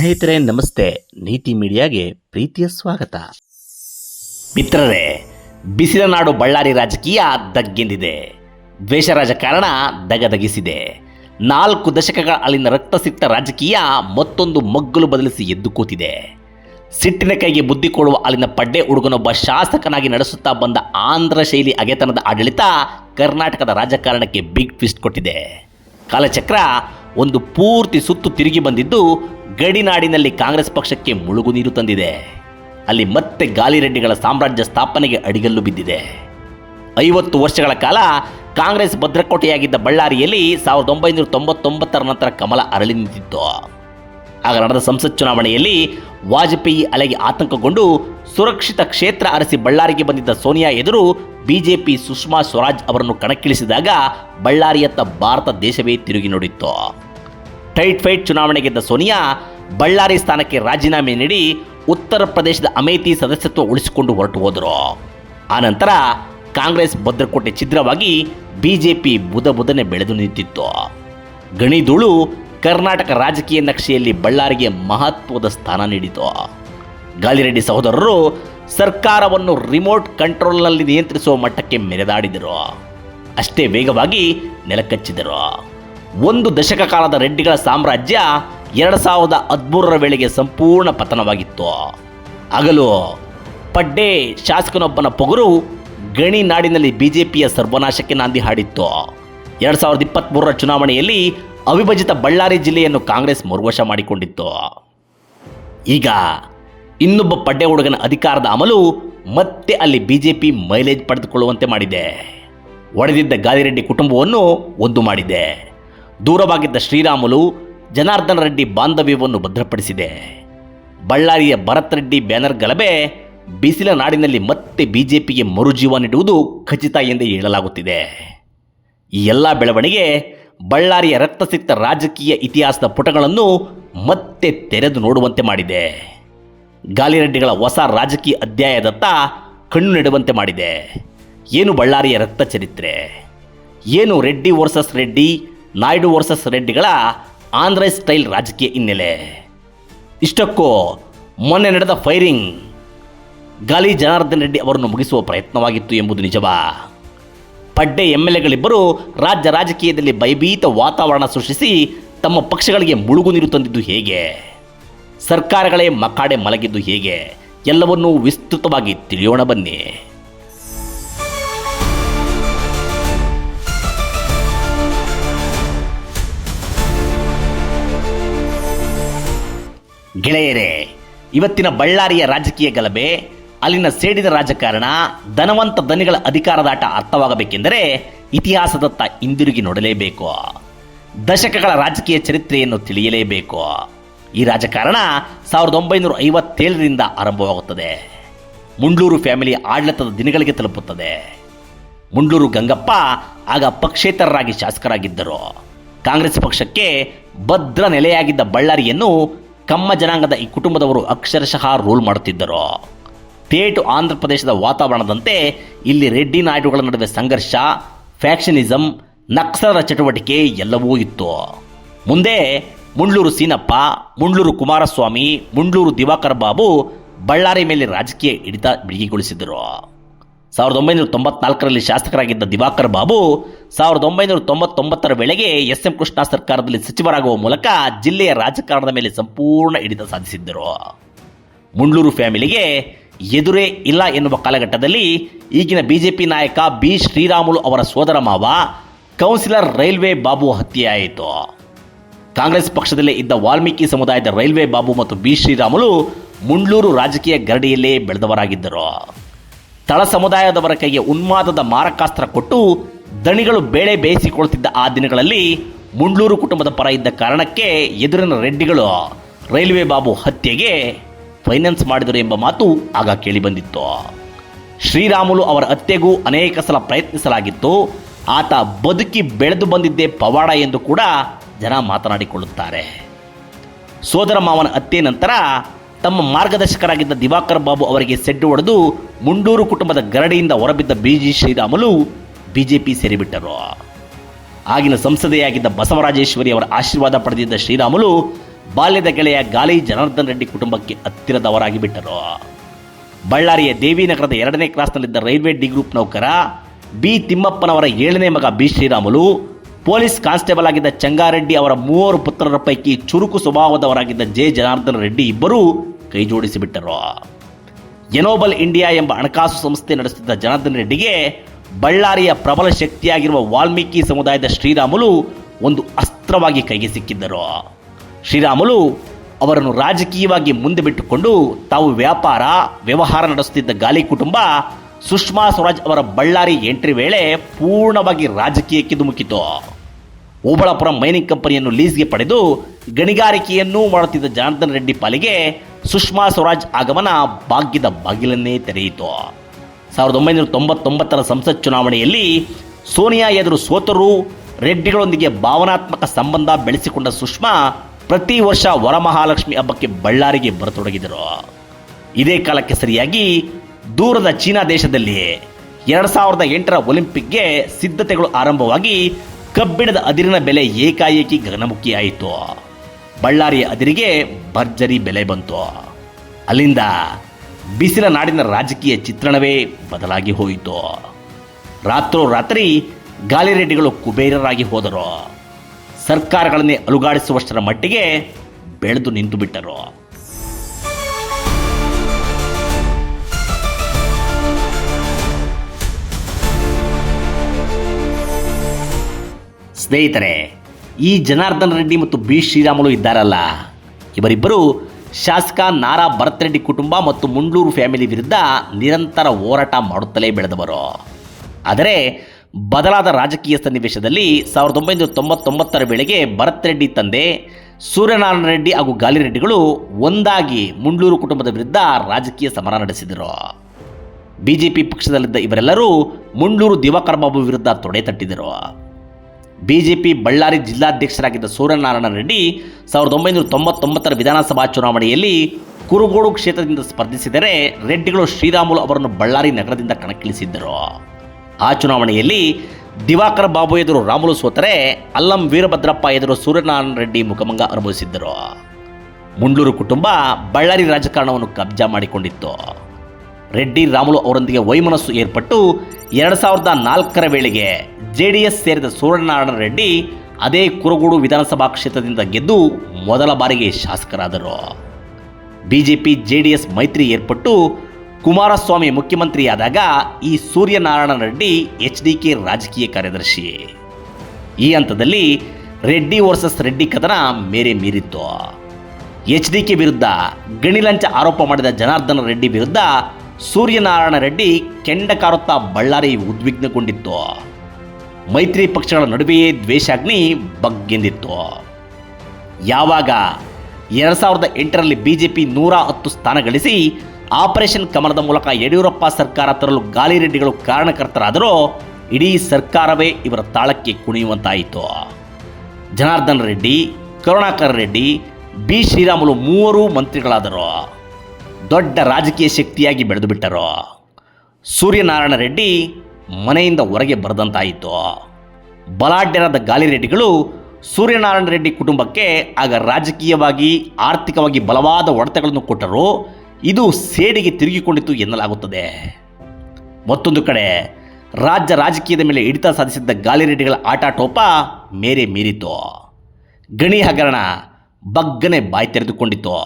ಸ್ನೇಹಿತರೆ, ನಮಸ್ತೆ. ನೀತಿ ಮೀಡಿಯಾಗೆ ಪ್ರೀತಿಯ ಸ್ವಾಗತ. ಮಿತ್ರರೇ, ಬಿಸಿಲ ನಾಡು ಬಳ್ಳಾರಿ ರಾಜಕೀಯ ದಗ್ಗೆಂದಿದೆ. ದ್ವೇಷ ರಾಜಕಾರಣ ದಗದಗಿಸಿದೆ. ನಾಲ್ಕು ದಶಕಗಳ ಅಲ್ಲಿನ ರಕ್ತಸಿಕ್ತ ರಾಜಕೀಯ ಮತ್ತೊಂದು ಮಗ್ಗಲು ಬದಲಿಸಿ ಎದ್ದು ಕೂತಿದೆ. ಸಿಟ್ಟಿನ ಕೈಗೆ ಬುದ್ಧಿ ಕೊಡುವ ಅಲ್ಲಿನ ಪಡ್ಡೆ ಹುಡುಗನೊಬ್ಬ ಶಾಸಕನಾಗಿ ನಡೆಸುತ್ತಾ ಬಂದ ಆಂಧ್ರ ಶೈಲಿ ಅಗೆತನದ ಆಡಳಿತ ಕರ್ನಾಟಕದ ರಾಜಕಾರಣಕ್ಕೆ ಬಿಗ್ ಟ್ವಿಸ್ಟ್ ಕೊಟ್ಟಿದೆ. ಕಾಲಚಕ್ರ ಒಂದು ಪೂರ್ತಿ ಸುತ್ತು ತಿರುಗಿ ಬಂದಿದ್ದು ಗಡಿನಾಡಿನಲ್ಲಿ ಕಾಂಗ್ರೆಸ್ ಪಕ್ಷಕ್ಕೆ ಮುಳುಗು ನೀರು ತಂದಿದೆ. ಅಲ್ಲಿ ಮತ್ತೆ ಗಾಲಿರೆಡ್ಡಿಗಳ ಸಾಮ್ರಾಜ್ಯ ಸ್ಥಾಪನೆಗೆ ಅಡಿಗಲ್ಲು ಬಿದ್ದಿದೆ. ಐವತ್ತು ವರ್ಷಗಳ ಕಾಲ ಕಾಂಗ್ರೆಸ್ ಭದ್ರಕೋಟೆಯಾಗಿದ್ದ ಬಳ್ಳಾರಿಯಲ್ಲಿ ಸಾವಿರದ ಒಂಬೈನೂರ ತೊಂಬತ್ತೊಂಬತ್ತರ ನಂತರ ಕಮಲ ಅರಳಿ ನಿಂತಿತ್ತು. ಆಗ ನಡೆದ ಸಂಸತ್ ಚುನಾವಣೆಯಲ್ಲಿ ವಾಜಪೇಯಿ ಅಲೆಗೆ ಆತಂಕಗೊಂಡು ಸುರಕ್ಷಿತ ಕ್ಷೇತ್ರ ಅರಸಿ ಬಳ್ಳಾರಿಗೆ ಬಂದಿದ್ದ ಸೋನಿಯಾ ಎದುರು ಬಿಜೆಪಿ ಸುಷ್ಮಾ ಸ್ವರಾಜ್ ಅವರನ್ನು ಕಣಕ್ಕಿಳಿಸಿದಾಗ ಬಳ್ಳಾರಿಯತ್ತ ಭಾರತ ದೇಶವೇ ತಿರುಗಿ ನೋಡಿತ್ತು. ಟೈಟ್ ಫೈಟ್ ಚುನಾವಣೆ ಗೆದ್ದ ಸೋನಿಯಾ ಬಳ್ಳಾರಿ ಸ್ಥಾನಕ್ಕೆ ರಾಜೀನಾಮೆ ನೀಡಿ ಉತ್ತರ ಪ್ರದೇಶದ ಅಮೇಥಿ ಸದಸ್ಯತ್ವ ಉಳಿಸಿಕೊಂಡು ಹೊರಟು ಹೋದರು. ಆನಂತರ ಕಾಂಗ್ರೆಸ್ ಭದ್ರಕೋಟೆ ಛಿದ್ರವಾಗಿ ಬಿಜೆಪಿ ಬುಧ ಬುಧನೆ ಬೆಳೆದು ನಿಂತಿತ್ತು. ಗಣಿಧೂಳು ಕರ್ನಾಟಕ ರಾಜಕೀಯ ನಕ್ಷೆಯಲ್ಲಿ ಬಳ್ಳಾರಿಗೆ ಮಹತ್ವದ ಸ್ಥಾನ ನೀಡಿತು. ಗಾಲಿರೆಡ್ಡಿ ಸಹೋದರರು ಸರ್ಕಾರವನ್ನು ರಿಮೋಟ್ ಕಂಟ್ರೋಲ್ನಲ್ಲಿ ನಿಯಂತ್ರಿಸುವ ಮಟ್ಟಕ್ಕೆ ಮೆರೆದಾಡಿದರು. ಅಷ್ಟೇ ವೇಗವಾಗಿ ನೆಲಕಚ್ಚಿದರು. ಒಂದು ದಶಕ ಕಾಲದ ರೆಡ್ಡಿಗಳ ಸಾಮ್ರಾಜ್ಯ ಎರಡು ಸಾವಿರದ ಹದಿಮೂರರ ವೇಳೆಗೆ ಸಂಪೂರ್ಣ ಪತನವಾಗಿತ್ತು. ಆಗಲು ಪಡ್ಡೆ ಶಾಸಕನೊಬ್ಬನ ಪೊಗರು ಗಣಿ ನಾಡಿನಲ್ಲಿ ಬಿಜೆಪಿಯ ಸರ್ವನಾಶಕ್ಕೆ ನಾಂದಿ ಹಾಡಿತ್ತು. ಎರಡು ಸಾವಿರದ ಇಪ್ಪತ್ತ್ಮೂರರ ಚುನಾವಣೆಯಲ್ಲಿ ಅವಿಭಜಿತ ಬಳ್ಳಾರಿ ಜಿಲ್ಲೆಯನ್ನು ಕಾಂಗ್ರೆಸ್ ಮರುವಶ ಮಾಡಿಕೊಂಡಿತ್ತು. ಈಗ ಇನ್ನೊಬ್ಬ ಪಡ್ಡೆ ಹುಡುಗನ ಅಧಿಕಾರದ ಅಮಲು ಮತ್ತೆ ಅಲ್ಲಿ ಬಿಜೆಪಿ ಮೈಲೇಜ್ ಪಡೆದುಕೊಳ್ಳುವಂತೆ ಮಾಡಿದೆ. ಒಡೆದಿದ್ದ ಗಾದಿರೆಡ್ಡಿ ಕುಟುಂಬವನ್ನು ಒಂದು ಮಾಡಿದೆ. ದೂರವಾಗಿದ್ದ ಶ್ರೀರಾಮುಲು ಜನಾರ್ದನ ರೆಡ್ಡಿ ಬಾಂಧವ್ಯವನ್ನು ಭದ್ರಪಡಿಸಿದೆ. ಬಳ್ಳಾರಿಯ ಭರತ್ ರೆಡ್ಡಿ ಬ್ಯಾನರ್ ಗಲಭೆ, ಬಿಸಿಲ ನಾಡಿನಲ್ಲಿ ಮತ್ತೆ ಬಿಜೆಪಿಗೆ ಮರುಜೀವ ನೀಡುವುದು ಖಚಿತ ಎಂದೇ ಹೇಳಲಾಗುತ್ತಿದೆ. ಈ ಎಲ್ಲ ಬೆಳವಣಿಗೆ ಬಳ್ಳಾರಿಯ ರಕ್ತಸಿಕ್ತ ರಾಜಕೀಯ ಇತಿಹಾಸದ ಪುಟಗಳನ್ನು ಮತ್ತೆ ತೆರೆದು ನೋಡುವಂತೆ ಮಾಡಿದೆ. ಗಾಲಿರೆಡ್ಡಿಗಳ ಹೊಸ ರಾಜಕೀಯ ಅಧ್ಯಾಯದತ್ತ ಕಣ್ಣು ನೆಡುವಂತೆ ಮಾಡಿದೆ. ಏನು ಬಳ್ಳಾರಿಯ ರಕ್ತ ಚರಿತ್ರೆ? ಏನು ರೆಡ್ಡಿ ವರ್ಸಸ್ ರೆಡ್ಡಿ, ನಾಯ್ಡು ವರ್ಸಸ್ ರೆಡ್ಡಿಗಳ ಆಂಧ್ರ ಸ್ಟೈಲ್ ರಾಜಕೀಯ ಹಿನ್ನೆಲೆ. ಇಷ್ಟಕ್ಕೂ ಮೊನ್ನೆ ನಡೆದ ಫೈರಿಂಗ್ ಗಾಲಿ ಜನಾರ್ದನ್ ರೆಡ್ಡಿ ಅವರನ್ನು ಮುಗಿಸುವ ಪ್ರಯತ್ನವಾಗಿತ್ತು ಎಂಬುದು ನಿಜವಾ. ಪಡ್ಡೆ ಎಂ ಎಲ್ ಎಗಳಿಬ್ಬರು ರಾಜ್ಯ ರಾಜಕೀಯದಲ್ಲಿ ಭಯಭೀತ ವಾತಾವರಣ ಸೃಷ್ಟಿಸಿ ತಮ್ಮ ಪಕ್ಷಗಳಿಗೆ ಮುಳುಗು ನೀರು ತಂದಿದ್ದು ಹೇಗೆ? ಸರ್ಕಾರಗಳೇ ಮಕಾಡೆ ಮಲಗಿದ್ದು ಹೇಗೆ? ಎಲ್ಲವನ್ನೂ ವಿಸ್ತೃತವಾಗಿ ತಿಳಿಯೋಣ ಬನ್ನಿ. ಗೆಳೆಯರೇ, ಇವತ್ತಿನ ಬಳ್ಳಾರಿಯ ರಾಜಕೀಯ ಗಲಭೆ, ಅಲ್ಲಿನ ಸೇಡಿದ ರಾಜಕಾರಣ, ಧನವಂತ ಧನಿಗಳ ಅಧಿಕಾರದಾಟ ಅರ್ಥವಾಗಬೇಕೆಂದರೆ ಇತಿಹಾಸದತ್ತ ಹಿಂದಿರುಗಿ ನೋಡಲೇಬೇಕು. ದಶಕಗಳ ರಾಜಕೀಯ ಚರಿತ್ರೆಯನ್ನು ತಿಳಿಯಲೇಬೇಕು. ಈ ರಾಜಕಾರಣ ಸಾವಿರದ ಒಂಬೈನೂರ ಐವತ್ತೇಳರಿಂದ ಆರಂಭವಾಗುತ್ತದೆ. ಮುಂಡ್ಲೂರು ಫ್ಯಾಮಿಲಿ ಆಡಳಿತದ ದಿನಗಳಿಗೆ ತಲುಪುತ್ತದೆ. ಮುಂಡ್ಲೂರು ಗಂಗಪ್ಪ ಆಗ ಪಕ್ಷೇತರರಾಗಿ ಶಾಸಕರಾಗಿದ್ದರು. ಕಾಂಗ್ರೆಸ್ ಪಕ್ಷಕ್ಕೆ ಭದ್ರ ನೆಲೆಯಾಗಿದ್ದ ಬಳ್ಳಾರಿಯನ್ನು ಕಮ್ಮ ಜನಾಂಗದ ಈ ಕುಟುಂಬದವರು ಅಕ್ಷರಶಃ ರೂಲ್ ಮಾಡುತ್ತಿದ್ದರು. ತೇಟು ಆಂಧ್ರ ಪ್ರದೇಶದ ವಾತಾವರಣದಂತೆ ಇಲ್ಲಿ ರೆಡ್ಡಿ ನಾಯ್ಡುಗಳ ನಡುವೆ ಸಂಘರ್ಷ ಫ್ಯಾಕ್ಷನಿಸಂ ನಕ್ಸಲರ ಚಟುವಟಿಕೆ ಎಲ್ಲವೂ ಇತ್ತು. ಮುಂದೆ ಮುಂಡ್ಲೂರು ಸೀನಪ್ಪ ಮುಂಡ್ಲೂರು ಕುಮಾರಸ್ವಾಮಿ ಮುಂಡ್ಲೂರು ದಿವಾಕರ್ ಬಾಬು ಬಳ್ಳಾರಿ ಮೇಲೆ ರಾಜಕೀಯ ಹಿಡಿತ ಬಿಗಿಗೊಳಿಸಿದರು. ಸಾವಿರದ ಒಂಬೈನೂರ ತೊಂಬತ್ನಾಲ್ಕರಲ್ಲಿ ಶಾಸಕರಾಗಿದ್ದ ದಿವಾಕರ್ ಬಾಬು ಸಾವಿರದ ಒಂಬೈನೂರ ತೊಂಬತ್ತೊಂಬತ್ತರ ವೇಳೆಗೆ ಎಸ್ ಎಂ ಕೃಷ್ಣ ಸರ್ಕಾರದಲ್ಲಿ ಸಚಿವರಾಗುವ ಮೂಲಕ ಜಿಲ್ಲೆಯ ರಾಜಕಾರಣದ ಮೇಲೆ ಸಂಪೂರ್ಣ ಹಿಡಿತ ಸಾಧಿಸಿದ್ದರು. ಮುಂಡ್ಲೂರು ಫ್ಯಾಮಿಲಿಗೆ ಎದುರೇ ಇಲ್ಲ ಎನ್ನುವ ಕಾಲಘಟ್ಟದಲ್ಲಿ ಈಗಿನ ಬಿಜೆಪಿ ನಾಯಕ ಬಿ ಶ್ರೀರಾಮುಲು ಅವರ ಸೋದರ ಮಾವ ಕೌನ್ಸಿಲರ್ ರೈಲ್ವೆ ಬಾಬು ಹತ್ಯೆಯಾಯಿತು. ಕಾಂಗ್ರೆಸ್ ಪಕ್ಷದಲ್ಲೇ ಇದ್ದ ವಾಲ್ಮೀಕಿ ಸಮುದಾಯದ ರೈಲ್ವೆ ಬಾಬು ಮತ್ತು ಬಿ ಶ್ರೀರಾಮುಲು ಮುಂಡ್ಲೂರು ರಾಜಕೀಯ ಗರಡಿಯಲ್ಲೇ ಬೆಳೆದವರಾಗಿದ್ದರು. ತಳ ಸಮುದಾಯದವರ ಕೈಗೆ ಉನ್ಮಾದದ ಮಾರಕಾಸ್ತ್ರ ಕೊಟ್ಟು ದಣಿಗಳು ಬೇಳೆ ಬೇಯಿಸಿಕೊಳ್ತಿದ್ದ ಆ ದಿನಗಳಲ್ಲಿ ಮುಂಡ್ಲೂರು ಕುಟುಂಬದ ಪರ ಇದ್ದ ಕಾರಣಕ್ಕೆ ಎದುರಿನ ರೆಡ್ಡಿಗಳು ರೈಲ್ವೆ ಬಾಬು ಹತ್ಯೆಗೆ ಫೈನಾನ್ಸ್ ಮಾಡಿದರು ಎಂಬ ಮಾತು ಆಗ ಕೇಳಿಬಂದಿತ್ತು. ಶ್ರೀರಾಮುಲು ಅವರ ಹತ್ಯೆಗೂ ಅನೇಕ ಸಲ ಪ್ರಯತ್ನಿಸಲಾಗಿತ್ತು. ಆತ ಬದುಕಿ ಬೆಳೆದು ಬಂದಿದ್ದೇ ಪವಾಡ ಎಂದು ಕೂಡ ಜನ ಮಾತನಾಡಿಕೊಳ್ಳುತ್ತಾರೆ. ಸೋದರ ಮಾವನ ಹತ್ಯೆ ನಂತರ ತಮ್ಮ ಮಾರ್ಗದರ್ಶಕರಾಗಿದ್ದ ದಿವಾಕರ್ ಬಾಬು ಅವರಿಗೆ ಸೆಡ್ಡು ಹೊಡೆದು ಮುಂಡೂರು ಕುಟುಂಬದ ಗರಡಿಯಿಂದ ಹೊರಬಿದ್ದ ಬಿಜಿ ಶ್ರೀರಾಮಲು ಬಿಜೆಪಿ ಸೇರಿಬಿಟ್ಟರು. ಆಗಿನ ಸಂಸದೆಯಾಗಿದ್ದ ಬಸವರಾಜೇಶ್ವರಿ ಅವರ ಆಶೀರ್ವಾದ ಪಡೆದಿದ್ದ ಶ್ರೀರಾಮುಲು ಬಾಲ್ಯದ ಗೆಳೆಯ ಗಾಲಿ ಜನಾರ್ದನ್ ರೆಡ್ಡಿ ಕುಟುಂಬಕ್ಕೆ ಹತ್ತಿರದವರಾಗಿ ಬಿಟ್ಟರು. ಬಳ್ಳಾರಿಯ ದೇವಿನಗರದ ಎರಡನೇ ಕ್ಲಾಸ್ನಲ್ಲಿದ್ದ ರೈಲ್ವೆ ಡಿ ಗ್ರೂಪ್ ನೌಕರ ಬಿ ತಿಮ್ಮಪ್ಪನವರ ಏಳನೇ ಮಗ ಬಿ ಶ್ರೀರಾಮುಲು ಪೊಲೀಸ್ ಕಾನ್ಸ್ಟೇಬಲ್ ಆಗಿದ್ದ ಚಂಗಾರೆಡ್ಡಿ ಅವರ ಮೂವರು ಪುತ್ರರ ಪೈಕಿ ಚುರುಕು ಸ್ವಭಾವದವರಾಗಿದ್ದ ಜೆ ಜನಾರ್ದನ ರೆಡ್ಡಿ ಇಬ್ಬರೂ ಕೈ ಜೋಡಿಸಿಬಿಟ್ಟರು. ಎನೋಬಲ್ ಇಂಡಿಯಾ ಎಂಬ ಹಣಕಾಸು ಸಂಸ್ಥೆ ನಡೆಸುತ್ತಿದ್ದ ಜನಾರ್ದನ್ ರೆಡ್ಡಿಗೆ ಬಳ್ಳಾರಿಯ ಪ್ರಬಲ ಶಕ್ತಿಯಾಗಿರುವ ವಾಲ್ಮೀಕಿ ಸಮುದಾಯದ ಶ್ರೀರಾಮುಲು ಒಂದು ಅಸ್ತ್ರವಾಗಿ ಕೈಗೆ ಸಿಕ್ಕಿದ್ದರು. ಶ್ರೀರಾಮುಲು ಅವರನ್ನು ರಾಜಕೀಯವಾಗಿ ಮುಂದೆ ಬಿಟ್ಟುಕೊಂಡು ತಾವು ವ್ಯಾಪಾರ, ವ್ಯವಹಾರ ನಡೆಸುತ್ತಿದ್ದ ಗಾಲಿ ಕುಟುಂಬ ಸುಷ್ಮಾ ಸ್ವರಾಜ್ ಅವರ ಬಳ್ಳಾರಿ ಎಂಟ್ರಿ ವೇಳೆ ಪೂರ್ಣವಾಗಿ ರಾಜಕೀಯಕ್ಕೆ ಧುಮುಕಿತು ಓಬಳಾಪುರ ಮೈನಿಂಗ್ ಕಂಪನಿಯನ್ನು ಲೀಸ್ಗೆ ಪಡೆದು ಗಣಿಗಾರಿಕೆಯನ್ನೂ ಮಾಡುತ್ತಿದ್ದ ಜನಾರ್ದನ್ ರೆಡ್ಡಿ ಪಾಲಿಗೆ ಸುಷ್ಮಾ ಸ್ವರಾಜ್ ಆಗಮನ ಭಾಗ್ಯದ ಬಾಗಿಲನ್ನೇ ತೆರೆಯಿತು. ಸಾವಿರದ ಒಂಬೈನೂರ ತೊಂಬತ್ತೊಂಬತ್ತರ ಸಂಸತ್ ಚುನಾವಣೆಯಲ್ಲಿ ಸೋನಿಯಾ ಎದುರು ಸೋತರು ರೆಡ್ಡಿಗಳೊಂದಿಗೆ ಭಾವನಾತ್ಮಕ ಸಂಬಂಧ ಬೆಳೆಸಿಕೊಂಡ ಸುಷ್ಮಾ ಪ್ರತಿ ವರ್ಷ ವರಮಹಾಲಕ್ಷ್ಮಿ ಹಬ್ಬಕ್ಕೆ ಬಳ್ಳಾರಿಗೆ ಬರತೊಡಗಿದರು. ಇದೇ ಕಾಲಕ್ಕೆ ಸರಿಯಾಗಿ ದೂರದ ಚೀನಾ ದೇಶದಲ್ಲಿ ಎರಡು ಸಾವಿರದ ಎಂಟರ ಒಲಿಂಪಿಕ್ಗೆ ಸಿದ್ಧತೆಗಳು ಆರಂಭವಾಗಿ ಕಬ್ಬಿಣದ ಅದಿರಿನ ಬೆಲೆ ಏಕಾಏಕಿ ಗಗನಮುಖಿಯಾಯಿತು ಬಳ್ಳಾರಿಯ ಅದಿರಿಗೆ ಭರ್ಜರಿ ಬೆಲೆ ಬಂತು. ಅಲ್ಲಿಂದ ಬಿಸಿಲ ನಾಡಿನ ರಾಜಕೀಯ ಚಿತ್ರಣವೇ ಬದಲಾಗಿ ಹೋಯಿತು. ರಾತ್ರೋರಾತ್ರಿ ಗಾಲಿರೆಡ್ಡಿಗಳು ಕುಬೇರರಾಗಿ ಹೋದರು. ಸರ್ಕಾರಗಳನ್ನೇ ಅಲುಗಾಡಿಸುವಷ್ಟರ ಮಟ್ಟಿಗೆ ಬೆಳೆದು ನಿಂತು ಬಿಟ್ಟರು ಸ್ನೇಹಿತರೆ, ಈ ಜನಾರ್ದನ್ ರೆಡ್ಡಿ ಮತ್ತು ಬಿ ಶ್ರೀರಾಮುಲು ಇದ್ದಾರಲ್ಲ? ಇವರಿಬ್ಬರು ಶಾಸಕ ನಾರಾ ಭರತ್ ರೆಡ್ಡಿ ಕುಟುಂಬ ಮತ್ತು ಮುಂಡೂರು ಫ್ಯಾಮಿಲಿ ವಿರುದ್ಧ ನಿರಂತರ ಹೋರಾಟ ಮಾಡುತ್ತಲೇ ಬೆಳೆದವರು. ಆದರೆ, ಬದಲಾದ ರಾಜಕೀಯ ಸನ್ನಿವೇಶದಲ್ಲಿ ಸಾವಿರದ ಒಂಬೈನೂರ ತೊಂಬತ್ತೊಂಬತ್ತರ ವೇಳೆಗೆ ಭರತ್ ರೆಡ್ಡಿ ತಂದೆ ಸೂರ್ಯನಾರಾಯಣ ರೆಡ್ಡಿ ಹಾಗೂ ಗಾಲಿ ರೆಡ್ಡಿಗಳು ಒಂದಾಗಿ ಮುಂಡೂರು ಕುಟುಂಬದ ವಿರುದ್ಧ ರಾಜಕೀಯ ಸಮರ ನಡೆಸಿದರು. ಬಿಜೆಪಿ ಪಕ್ಷದಲ್ಲಿದ್ದ ಇವರೆಲ್ಲರೂ ಮುಂಡೂರು ದಿವಾಕರ್ ಬಾಬು ವಿರುದ್ಧ ತೊಡೆ ತಟ್ಟಿದರು. ಬಿಜೆಪಿ ಬಳ್ಳಾರಿ ಜಿಲ್ಲಾಧ್ಯಕ್ಷರಾಗಿದ್ದ ಸೂರ್ಯನಾರಾಯಣ ರೆಡ್ಡಿ ಸಾವಿರದ ಒಂಬೈನೂರ ತೊಂಬತ್ತೊಂಬತ್ತರ ವಿಧಾನಸಭಾ ಚುನಾವಣೆಯಲ್ಲಿ ಕುರುಗೋಡು ಕ್ಷೇತ್ರದಿಂದ ಸ್ಪರ್ಧಿಸಿದರೆ ರೆಡ್ಡಿಗಳು ಶ್ರೀರಾಮುಲು ಅವರನ್ನು ಬಳ್ಳಾರಿ ನಗರದಿಂದ ಕಣಕ್ಕಿಳಿಸಿದ್ದರು. ಆ ಚುನಾವಣೆಯಲ್ಲಿ ದಿವಾಕರ ಬಾಬು ಎದುರು ರಾಮುಲು ಸೋತರೆ ಅಲ್ಲಂ ವೀರಭದ್ರಪ್ಪ ಎದುರು ಸೂರ್ಯನಾರಾಯಣ ರೆಡ್ಡಿ ಮುಖಭಂಗ ಅನುಭವಿಸಿದ್ದರು. ಮುಂಡೂರು ಕುಟುಂಬ ಬಳ್ಳಾರಿ ರಾಜಕಾರಣವನ್ನು ಕಬ್ಜಾ ಮಾಡಿಕೊಂಡಿತ್ತು. ರೆಡ್ಡಿ, ರಾಮುಲು ಅವರೊಂದಿಗೆ ವೈಮನಸ್ಸು ಏರ್ಪಟ್ಟು ಎರಡು ಸಾವಿರದ ನಾಲ್ಕರ ವೇಳೆಗೆ ಜೆ ಡಿ ಎಸ್ ಸೇರಿದ ಸೂರ್ಯನಾರಾಯಣ ರೆಡ್ಡಿ ಅದೇ ಕುರುಗೋಡು ವಿಧಾನಸಭಾ ಕ್ಷೇತ್ರದಿಂದ ಗೆದ್ದು ಮೊದಲ ಬಾರಿಗೆ ಶಾಸಕರಾದರು. ಬಿಜೆಪಿ ಜೆ ಡಿ ಎಸ್ ಮೈತ್ರಿ ಏರ್ಪಟ್ಟು ಕುಮಾರಸ್ವಾಮಿ ಮುಖ್ಯಮಂತ್ರಿಯಾದಾಗ ಈ Suryanarayana Reddy H D K ರಾಜಕೀಯ ಕಾರ್ಯದರ್ಶಿ. ಈ ಹಂತದಲ್ಲಿ ರೆಡ್ಡಿ ವರ್ಸಸ್ ರೆಡ್ಡಿ ಕದನ ಮೇರೆ ಮೀರಿತ್ತು. ಎಚ್ ಡಿ ಕೆ ವಿರುದ್ಧ ಗಣಿಲಂಚ ಆರೋಪ ಮಾಡಿದ ಜನಾರ್ದನ ರೆಡ್ಡಿ ವಿರುದ್ಧ ಸೂರ್ಯನಾರಾಯಣ ರೆಡ್ಡಿ ಕೆಂಡ ಕಾರುತ್ತಾ ಬಳ್ಳಾರಿ ಉದ್ವಿಗ್ನಗೊಂಡಿತ್ತು. ಮೈತ್ರಿ ಪಕ್ಷಗಳ ನಡುವೆಯೇ ದ್ವೇಷಾಗ್ನಿ ಬಗ್ಗೆಂದಿತ್ತು. ಯಾವಾಗ ಎರಡು ಸಾವಿರದ ಎಂಟರಲ್ಲಿ ಬಿಜೆಪಿ ನೂರ ಹತ್ತು ಸ್ಥಾನ ಗಳಿಸಿ ಆಪರೇಷನ್ ಕಮಲದ ಮೂಲಕ ಯಡಿಯೂರಪ್ಪ ಸರ್ಕಾರ ತರಲು ಗಾಲಿರೆಡ್ಡಿಗಳು ಕಾರಣಕರ್ತರಾದರೂ, ಇಡೀ ಸರ್ಕಾರವೇ ಇವರ ತಾಳಕ್ಕೆ ಕುಣಿಯುವಂತಾಯಿತು. ಜನಾರ್ದನ ರೆಡ್ಡಿ, ಕರುಣಾಕರ ರೆಡ್ಡಿ, ಬಿ ಶ್ರೀರಾಮುಲು ಮೂವರು ಮಂತ್ರಿಗಳಾದರು. ದೊಡ್ಡ ರಾಜಕೀಯ ಶಕ್ತಿಯಾಗಿ ಬೆಳೆದು ಬಿಟ್ಟರು? ಸೂರ್ಯನಾರಾಯಣ ರೆಡ್ಡಿ ಮನೆಯಿಂದ ಹೊರಗೆ ಬರದಂತಾಯಿತು? ಬಲಾಢ್ಯರಾದ ಗಾಲಿರೆಡ್ಡಿಗಳು ಸೂರ್ಯನಾರಾಯಣ ರೆಡ್ಡಿ ಕುಟುಂಬಕ್ಕೆ ಆಗ ರಾಜಕೀಯವಾಗಿ, ಆರ್ಥಿಕವಾಗಿ ಬಲವಾದ ಒಡೆತಗಳನ್ನು ಕೊಟ್ಟರು, ಇದು ಸೇಡಿಗೆ ತಿರುಗಿಕೊಂಡಿತು ಎನ್ನಲಾಗುತ್ತದೆ. ಮತ್ತೊಂದು ಕಡೆ, ರಾಜ್ಯ ರಾಜಕೀಯದ ಮೇಲೆ ಹಿಡಿತ ಸಾಧಿಸಿದ್ದ ಗಾಲಿರೆಡ್ಡಿಗಳ ಆಟಾಟೋಪ ಮೇರೆ ಮೀರಿತು? ಗಣಿ ಹಗರಣ ಬಗ್ಗನೆ ಬಾಯಿ ತೆರೆದುಕೊಂಡಿತು?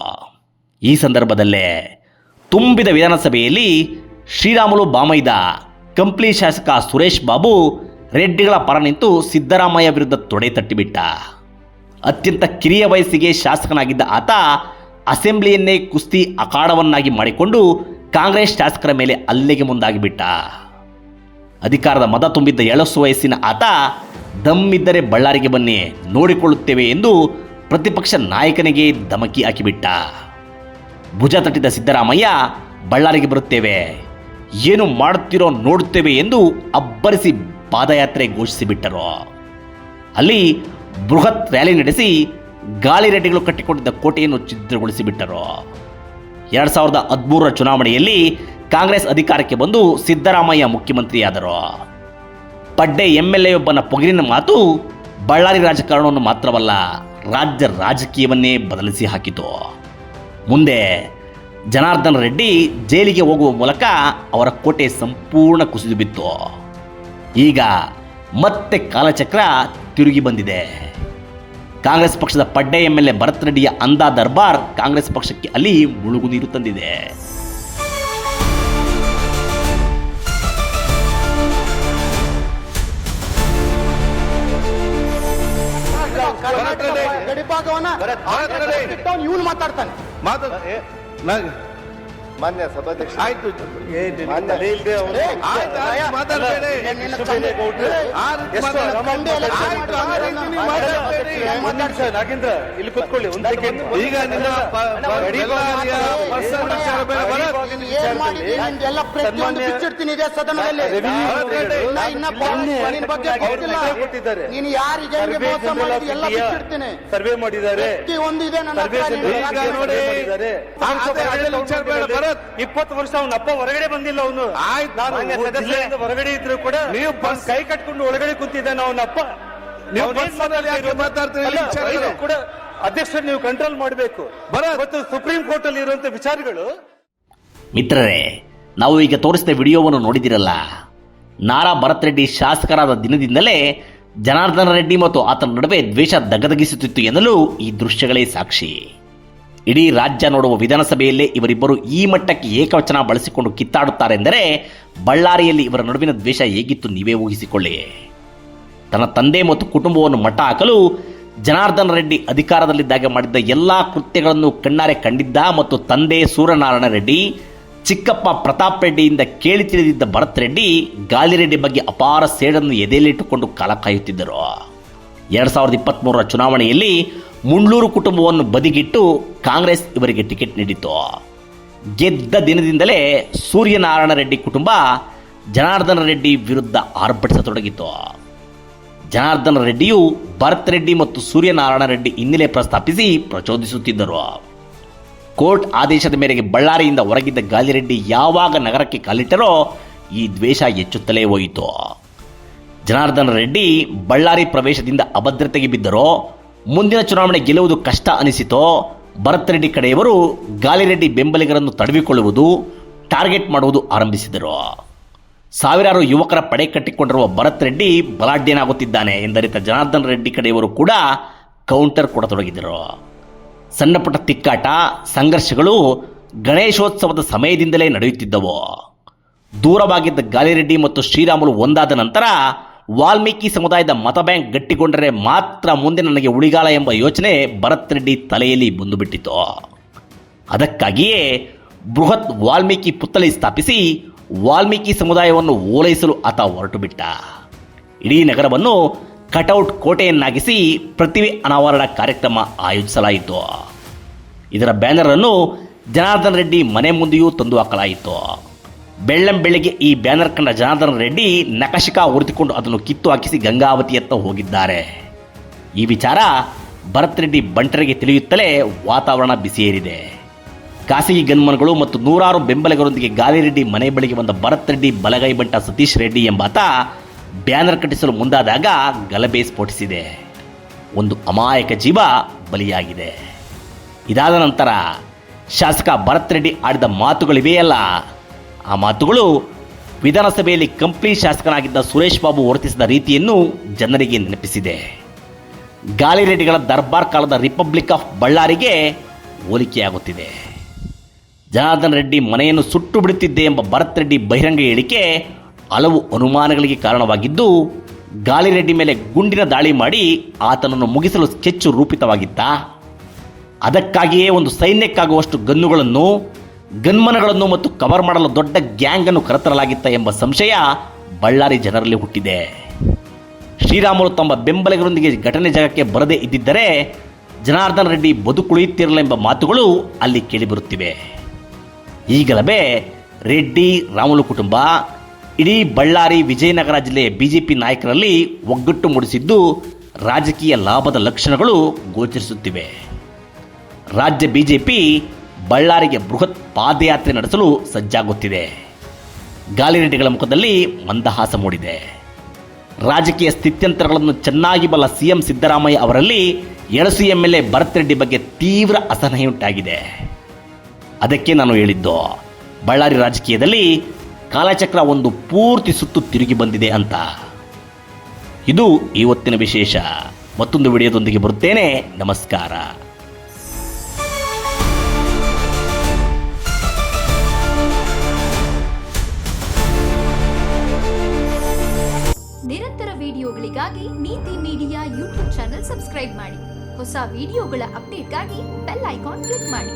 ಈ ಸಂದರ್ಭದಲ್ಲೇ ತುಂಬಿದ ವಿಧಾನಸಭೆಯಲ್ಲಿ ಶ್ರೀರಾಮುಲು, ಬಾಮೈದ ಕಂಪ್ಲಿ ಶಾಸಕ ಸುರೇಶ್ ಬಾಬು ರೆಡ್ಡಿಗಳ ಪರ ನಿಂತು ಸಿದ್ದರಾಮಯ್ಯ ವಿರುದ್ಧ ತೊಡೆ ತಟ್ಟಿಬಿಟ್ಟ. ಅತ್ಯಂತ ಕಿರಿಯ ವಯಸ್ಸಿಗೆ ಶಾಸಕನಾಗಿದ್ದ ಆತ ಅಸೆಂಬ್ಲಿಯನ್ನೇ ಕುಸ್ತಿ ಅಖಾಡವನ್ನಾಗಿ ಮಾಡಿಕೊಂಡು ಕಾಂಗ್ರೆಸ್ ಶಾಸಕರ ಮೇಲೆ ಅಲ್ಲಿಗೆ ಮುಂದಾಗಿಬಿಟ್ಟ. ಅಧಿಕಾರದ ಮದ ತುಂಬಿದ್ದ ಎಳಸು ವಯಸ್ಸಿನ ಆತ ದಮ್ಮಿದ್ದರೆ ಬಳ್ಳಾರಿಗೆ ಬನ್ನಿ ನೋಡಿಕೊಳ್ಳುತ್ತೇವೆ ಎಂದು ಪ್ರತಿಪಕ್ಷ ನಾಯಕನಿಗೆ ಧಮಕಿ ಹಾಕಿಬಿಟ್ಟ. ಭುಜ ತಟ್ಟಿದ ಸಿದ್ದರಾಮಯ್ಯ, ಬಳ್ಳಾರಿಗೆ ಬರುತ್ತೇವೆ. ಏನು ಮಾಡುತ್ತಿರೋ ನೋಡುತ್ತೇವೆ ಎಂದು ಅಬ್ಬರಿಸಿ ಪಾದಯಾತ್ರೆ ಘೋಷಿಸಿಬಿಟ್ಟರು. ಅಲ್ಲಿ ಬೃಹತ್ ರ್ಯಾಲಿ ನಡೆಸಿ ಗಾಳಿ ರೆಡ್ಡಿಗಳು ಕಟ್ಟಿಕೊಂಡಿದ್ದ ಕೋಟೆಯನ್ನು ಛಿದ್ರಗೊಳಿಸಿಬಿಟ್ಟರು. ಎರಡು ಸಾವಿರದ ಹದಿಮೂರರ ಚುನಾವಣೆಯಲ್ಲಿ ಕಾಂಗ್ರೆಸ್ ಅಧಿಕಾರಕ್ಕೆ ಬಂದು ಸಿದ್ದರಾಮಯ್ಯ ಮುಖ್ಯಮಂತ್ರಿಯಾದರು. ಪಡ್ಡೆ ಎಂ ಎಲ್ ಎ ಒಬ್ಬನ ಪೊಗಿರಿನ ಮಾತು ಬಳ್ಳಾರಿ ರಾಜಕಾರಣವನ್ನು ಮಾತ್ರವಲ್ಲ, ರಾಜ್ಯ ರಾಜಕೀಯವನ್ನೇ ಬದಲಿಸಿ ಹಾಕಿತು. ಮುಂದೆ ಜನಾರ್ದನ್ ರೆಡ್ಡಿ ಜೈಲಿಗೆ ಹೋಗುವ ಮೂಲಕ ಅವರ ಕೋಟೆ ಸಂಪೂರ್ಣ ಕುಸಿದು ಬಿತ್ತು. ಈಗ ಮತ್ತೆ ಕಾಲಚಕ್ರ ತಿರುಗಿ ಬಂದಿದೆ. ಕಾಂಗ್ರೆಸ್ ಪಕ್ಷದ ಪಡ್ಡೆ ಎಂ ಎಲ್ ಎ ಭರತ್ ರೆಡ್ಡಿಯ ಅಂದ ದರ್ಬಾರ್ ಕಾಂಗ್ರೆಸ್ ಪಕ್ಷಕ್ಕೆ ಅಲ್ಲಿ ಮುಳುಗು ನೀರು ತಂದಿದೆ. ಗಡಿಭಾಗವನ್ನ ಇವನು ಮಾತಾಡ್ತಾನೆ. ಮಾನ್ಯ ಸಭಾಧ್ಯಕ್ಷ. ಆಯ್ತು. ಮಾನ್ಯ. ನಾಗೇಂದ್ರ ಇಲ್ಲಿ ಕುತ್ಕೊಳ್ಳಿ ಒಂದ್ ಸೆಕೆಂಡ್ ಈಗ ನಿನ್ನ ಪ್ರತಿಯೊಂದು ಬಿಚ್ಚಿಡ್ತೀನಿ ಇದೇ ಸದನದಲ್ಲಿ. ಬಗ್ಗೆ ಗೊತ್ತಿಲ್ಲ. ನೀನು ಯಾರಿಗೆ ಮೋಸ ಮಾಡಿದ್ರಿ? ಎಲ್ಲ ಬಿಚ್ಚಿಡ್ತೀನಿ. ಸರ್ವೆ ಮಾಡಿದ್ದಾರೆ. ಒಂದು ಇದೆ ನನ್ನ. ಇಪ್ಪತ್ತು ವರ್ಷ ಅವನ ಅಪ್ಪ ಹೊರಗಡೆ ಬಂದಿಲ್ಲ ಅವನು. ಆಯ್ತು. ನಾನು ಹೊರಗಡೆ ಇದ್ರು ಕೂಡ ನೀವು ಕೈ ಕಟ್ಕೊಂಡು ಒಳಗಡೆ ಕೂತಿದ್ದಾನೆ ಅವನ ಕೂಡ ಅಧ್ಯಕ್ಷರು ನೀವು ಕಂಟ್ರೋಲ್ ಮಾಡಬೇಕು. ಬರ ಮತ್ತು ಸುಪ್ರೀಂ ಕೋರ್ಟ್ ಅಲ್ಲಿ ಇರುವಂತ ವಿಚಾರಗಳು. ಮಿತ್ರರೇ ನಾವು ಈಗ ತೋರಿಸಿದ ವಿಡಿಯೋವನ್ನು ನೋಡಿದಿರಲ್ಲ ನಾರಾ ಭರತ್ ರೆಡ್ಡಿ ಶಾಸಕರಾದ ದಿನದಿಂದಲೇ ಜನಾರ್ದನ ರೆಡ್ಡಿ ಮತ್ತು ಆತನ ನಡುವೆ ದ್ವೇಷ ದಗದಗಿಸುತ್ತಿತ್ತು ಎನ್ನಲು ಈ ದೃಶ್ಯಗಳೇ ಸಾಕ್ಷಿ. ಇಡೀ ರಾಜ್ಯ ನೋಡುವ ವಿಧಾನಸಭೆಯಲ್ಲೇ ಇವರಿಬ್ಬರು ಈ ಮಟ್ಟಕ್ಕೆ ಏಕವಚನ ಬಳಸಿಕೊಂಡು ಕಿತ್ತಾಡುತ್ತಾರೆಂದರೆ ಬಳ್ಳಾರಿಯಲ್ಲಿ ಇವರ ನಡುವಿನ ದ್ವೇಷ ಹೇಗಿತ್ತು ನೀವೇ ಊಹಿಸಿಕೊಳ್ಳಿ. ತನ್ನ ತಂದೆ ಮತ್ತು ಕುಟುಂಬವನ್ನು ಮಠ ಹಾಕಲು ಜನಾರ್ದನ ರೆಡ್ಡಿ ಅಧಿಕಾರದಲ್ಲಿದ್ದಾಗ ಮಾಡಿದ್ದ ಎಲ್ಲ ಕೃತ್ಯಗಳನ್ನು ಕಣ್ಣಾರೆ ಕಂಡಿದ್ದ ಮತ್ತು ತಂದೆ ಸೂರ್ಯನಾರಾಯಣ ರೆಡ್ಡಿ, ಚಿಕ್ಕಪ್ಪ ಪ್ರತಾಪ್ ರೆಡ್ಡಿಯಿಂದ ಕೇಳಿ ತಿಳಿದಿದ್ದ ಭರತ್ ರೆಡ್ಡಿ ಗಾಲಿರೆಡ್ಡಿ ಬಗ್ಗೆ ಅಪಾರ ಸೇಡನ್ನು ಎದೆಯಲ್ಲಿಟ್ಟುಕೊಂಡು ಕಾಲ ಕಾಯುತ್ತಿದ್ದರು. ಎರಡು ಸಾವಿರದ ಇಪ್ಪತ್ತ್ಮೂರರ ಚುನಾವಣೆಯಲ್ಲಿ ಮುಂಡ್ಲೂರು ಕುಟುಂಬವನ್ನು ಬದಿಗಿಟ್ಟು ಕಾಂಗ್ರೆಸ್ ಇವರಿಗೆ ಟಿಕೆಟ್ ನೀಡಿತು ಗೆದ್ದ ದಿನದಿಂದಲೇ ಸೂರ್ಯನಾರಾಯಣ ರೆಡ್ಡಿ ಕುಟುಂಬ ಜನಾರ್ದನ ರೆಡ್ಡಿ ವಿರುದ್ಧ ಆರ್ಭಟಿಸತೊಡಗಿತು ಜನಾರ್ದನ ರೆಡ್ಡಿಯು ಭರತ್ ರೆಡ್ಡಿ ಮತ್ತು ಸೂರ್ಯನಾರಾಯಣ ರೆಡ್ಡಿ ಹಿನ್ನೆಲೆ ಪ್ರಸ್ತಾಪಿಸಿ ಪ್ರಚೋದಿಸುತ್ತಿದ್ದರು. ಕೋರ್ಟ್ ಆದೇಶದ ಮೇರೆಗೆ ಬಳ್ಳಾರಿಯಿಂದ ಹೊರಗಿದ್ದ ಗಾಲಿರೆಡ್ಡಿ ಯಾವಾಗ ನಗರಕ್ಕೆ ಕಾಲಿಟ್ಟರೋ ಈ ದ್ವೇಷ ಹೆಚ್ಚುತ್ತಲೇ ಹೋಯಿತು. ಜನಾರ್ದನ ರೆಡ್ಡಿ ಬಳ್ಳಾರಿ ಪ್ರವೇಶದಿಂದ ಅಭದ್ರತೆಗೆ ಬಿದ್ದರೋ ಮುಂದಿನ ಚುನಾವಣೆ ಗೆಲ್ಲುವುದು ಕಷ್ಟ ಅನಿಸಿತೋ ಭರತ್ ರೆಡ್ಡಿ ಕಡೆಯವರು ಗಾಲಿರೆಡ್ಡಿ ಬೆಂಬಲಿಗರನ್ನು ತಡವಿಕೊಳ್ಳುವುದು ಟಾರ್ಗೆಟ್ ಮಾಡುವುದು ಆರಂಭಿಸಿದರು. ಸಾವಿರಾರು ಯುವಕರ ಪಡೆ ಕಟ್ಟಿಕೊಂಡಿರುವ ಭರತ್ ರೆಡ್ಡಿ ಬಲಾಢ್ಯನಾಗುತ್ತಿದ್ದಾನೆ, ಎಂದರಿತ ಜನಾರ್ದನ್ ರೆಡ್ಡಿ ಕಡೆಯವರು ಕೂಡ ಕೌಂಟರ್ ಕೊಡತೊಡಗಿದರು. ಸಣ್ಣಪುಟ್ಟ ತಿಕ್ಕಾಟ, ಸಂಘರ್ಷಗಳು ಗಣೇಶೋತ್ಸವದ ಸಮಯದಿಂದಲೇ ನಡೆಯುತ್ತಿದ್ದವು. ದೂರವಾಗಿದ್ದ ಗಾಲಿರೆಡ್ಡಿ ಮತ್ತು ಶ್ರೀರಾಮುಲು ಒಂದಾದ ನಂತರ ವಾಲ್ಮೀಕಿ ಸಮುದಾಯದ ಮತ ಬ್ಯಾಂಕ್ ಗಟ್ಟಿಗೊಂಡರೆ ಮಾತ್ರ ಮುಂದೆ ನನಗೆ ಉಳಿಗಾಲ ಎಂಬ ಯೋಚನೆ ಭರತ್ ರೆಡ್ಡಿ ತಲೆಯಲ್ಲಿ ಬಂದುಬಿಟ್ಟಿತು ಅದಕ್ಕಾಗಿಯೇ ಬೃಹತ್ ವಾಲ್ಮೀಕಿ ಪುತ್ಥಳಿ ಸ್ಥಾಪಿಸಿ ವಾಲ್ಮೀಕಿ ಸಮುದಾಯವನ್ನು ಓಲೈಸಲು ಆತ ಹೊರಟು ಬಿಟ್ಟ ಇಡೀ ನಗರವನ್ನು ಕಟೌಟ್ ಕೋಟೆಯನ್ನಾಗಿಸಿ ಪ್ರತಿಭೆ ಅನಾವರಣ ಕಾರ್ಯಕ್ರಮ ಆಯೋಜಿಸಲಾಯಿತು. ಇದರ ಬ್ಯಾನರ್ ಅನ್ನು ಜನಾರ್ದನ್ ರೆಡ್ಡಿ ಮನೆ ಮುಂದೆಯೂ ತಂದು ಹಾಕಲಾಯಿತು. ಬೆಳ್ಳಂ ಬೆಳಿಗ್ಗೆ ಈ ಬ್ಯಾನರ್ ಕಂಡ ಜನಾರ್ದನ್ ರೆಡ್ಡಿ ನಕಶಿಕ ಉರಿದುಕೊಂಡು ಅದನ್ನು ಕಿತ್ತು ಹಾಕಿಸಿ ಗಂಗಾವತಿಯತ್ತ ಹೋಗಿದ್ದಾರೆ. ಈ ವಿಚಾರ ಭರತ್ ರೆಡ್ಡಿ ಬಂಟರಿಗೆ ತಿಳಿಯುತ್ತಲೇ ವಾತಾವರಣ ಬಿಸಿಯೇರಿದೆ. ಖಾಸಗಿ ಗನ್ಮನ್ಗಳು ಮತ್ತು ನೂರಾರು ಬೆಂಬಲಿಗರೊಂದಿಗೆ ಗಾಲಿರೆಡ್ಡಿ ಮನೆ ಬಳಿಗೆ ಬಂದ ಭರತ್ ರೆಡ್ಡಿ, ಬಲಗೈ ಬಂಟ ಸತೀಶ್ ರೆಡ್ಡಿ ಎಂಬಾತ ಬ್ಯಾನರ್ ಕಟ್ಟಿಸಲು ಮುಂದಾದಾಗ ಗಲಭೆ ಸ್ಫೋಟಿಸಿದೆ. ಒಂದು ಅಮಾಯಕ ಜೀವ ಬಲಿಯಾಗಿದೆ. ಇದಾದ ನಂತರ ಶಾಸಕ ಭರತ್ ರೆಡ್ಡಿ ಆಡಿದ ಮಾತುಗಳಿವೆಯಲ್ಲ ಆ ಮಾತುಗಳು ವಿಧಾನಸಭೆಯಲ್ಲಿ ಕಂಪ್ಲಿ ಶಾಸಕನಾಗಿದ್ದ ಸುರೇಶ್ ಬಾಬು ವರ್ತಿಸಿದ ರೀತಿಯನ್ನು ಜನರಿಗೆ ನೆನಪಿಸಿದೆ. ಗಾಲಿರೆಡ್ಡಿಗಳ ದರ್ಬಾರ್ ಕಾಲದ ರಿಪಬ್ಲಿಕ್ ಆಫ್ ಬಳ್ಳಾರಿಗೆ ಹೋಲಿಕೆಯಾಗುತ್ತಿದೆ. ಜನಾರ್ದನ್ ರೆಡ್ಡಿ ಮನೆಯನ್ನು ಸುಟ್ಟು ಬಿಡುತ್ತಿದ್ದೆ ಎಂಬ ಭರತ್ ರೆಡ್ಡಿ ಬಹಿರಂಗ ಹೇಳಿಕೆ ಹಲವು ಅನುಮಾನಗಳಿಗೆ ಕಾರಣವಾಗಿದ್ದು ಗಾಲಿರೆಡ್ಡಿ ಮೇಲೆ ಗುಂಡಿನ ದಾಳಿ ಮಾಡಿ ಆತನನ್ನು ಮುಗಿಸಲು ಸ್ಕೆಚ್ ರೂಪಿತವಾಗಿತ್ತ. ಅದಕ್ಕಾಗಿಯೇ ಒಂದು ಸೈನ್ಯಕ್ಕಾಗುವಷ್ಟು ಗನ್ನುಗಳನ್ನು, ಗನ್ಮನಗಳನ್ನು ಮತ್ತು ಕವರ್ ಮಾಡಲು ದೊಡ್ಡ ಗ್ಯಾಂಗ್ ಅನ್ನು ಕರೆತರಲಾಗಿತ್ತ ಎಂಬ ಸಂಶಯ ಬಳ್ಳಾರಿ ಜನರಲ್ಲಿ ಹುಟ್ಟಿದೆ. ಶ್ರೀರಾಮುಲು ತಮ್ಮ ಬೆಂಬಲಿಗರೊಂದಿಗೆ ಘಟನೆ ಜಾಗಕ್ಕೆ ಬರದೇ ಇದ್ದಿದ್ದರೆ, ಜನಾರ್ದನ ರೆಡ್ಡಿ ಬದುಕುಳಿಯುತ್ತಿರಲೆಂಬ ಮಾತುಗಳು ಅಲ್ಲಿ ಕೇಳಿಬರುತ್ತಿವೆ. ಈ ಗಲಭೆ ರೆಡ್ಡಿ, ರಾಮುಲು ಕುಟುಂಬ, ಇಡೀ ಬಳ್ಳಾರಿ ವಿಜಯನಗರ ಜಿಲ್ಲೆಯ ಬಿಜೆಪಿ ನಾಯಕರಲ್ಲಿ ಒಗ್ಗಟ್ಟು ಮೂಡಿಸಿದ್ದು ರಾಜಕೀಯ ಲಾಭದ ಲಕ್ಷಣಗಳು ಗೋಚರಿಸುತ್ತಿವೆ. ರಾಜ್ಯ ಬಿಜೆಪಿ ಬಳ್ಳಾರಿಗೆ ಬೃಹತ್ ಪಾದಯಾತ್ರೆ ನಡೆಸಲು ಸಜ್ಜಾಗುತ್ತಿದೆ. ಗಾಲಿರೆಡ್ಡಿಗಳ ಮುಖದಲ್ಲಿ ಮಂದಹಾಸ ಮೂಡಿದೆ. ರಾಜಕೀಯ ಸ್ಥಿತ್ಯಂತರಗಳನ್ನು ಚೆನ್ನಾಗಿ ಬಲ್ಲ ಸಿಎಂ ಸಿದ್ದರಾಮಯ್ಯ ಅವರಲ್ಲಿ ಎಳಸು ಎಲ್ ಎ ಭರತ್ ರೆಡ್ಡಿ ಬಗ್ಗೆ ತೀವ್ರ ಅಸಹನೆಯುಂಟಾಗಿದೆ. ಅದಕ್ಕೆ ನಾನು ಹೇಳಿದ್ದು, ಬಳ್ಳಾರಿ ರಾಜಕೀಯದಲ್ಲಿ ಕಾಲಚಕ್ರ ಒಂದು ಪೂರ್ತಿ ಸುತ್ತು ತಿರುಗಿ ಬಂದಿದೆ ಅಂತ. ಇದು ಇವತ್ತಿನ ವಿಶೇಷ. ಮತ್ತೊಂದು ವಿಡಿಯೋದೊಂದಿಗೆ ಬರುತ್ತೇನೆ. ನಮಸ್ಕಾರ. ನಿರಂತರ ವಿಡಿಯೋಗಳಿಗಾಗಿ ನೀತಿ ಮೀಡಿಯಾ ಯೂಟ್ಯೂಬ್ ಚಾನೆಲ್ ಸಬ್ಸ್ಕ್ರೈಬ್ ಮಾಡಿ. ಹೊಸ ವಿಡಿಯೋಗಳ ಅಪ್ಡೇಟ್ಗಾಗಿ ಬೆಲ್ ಐಕಾನ್ ಕ್ಲಿಕ್ ಮಾಡಿ.